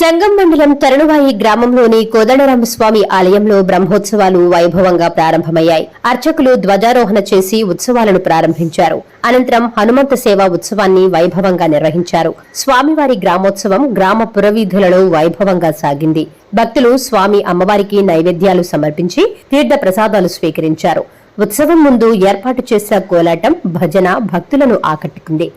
సంగం మండలం తరుణవాయి గ్రామంలోని కోదండరామస్వామి ఆలయంలో బ్రహ్మోత్సవాలు వైభవంగా ప్రారంభమయ్యాయి. అర్చకులు ధ్వజారోహణ చేసి ఉత్సవాలను ప్రారంభించారు. అనంతరం హనుమంత సేవ ఉత్సవాన్ని వైభవంగా నిర్వహించారు. స్వామివారి గ్రామోత్సవం గ్రామ పురవీధులలో వైభవంగా సాగింది. భక్తులు స్వామి అమ్మవారికి నైవేద్యాలు సమర్పించి తీర్థ ప్రసాదాలు స్వీకరించారు. ఉత్సవం ముందు ఏర్పాటు చేసిన కోలాటం భజన భక్తులను ఆకట్టుకుంది.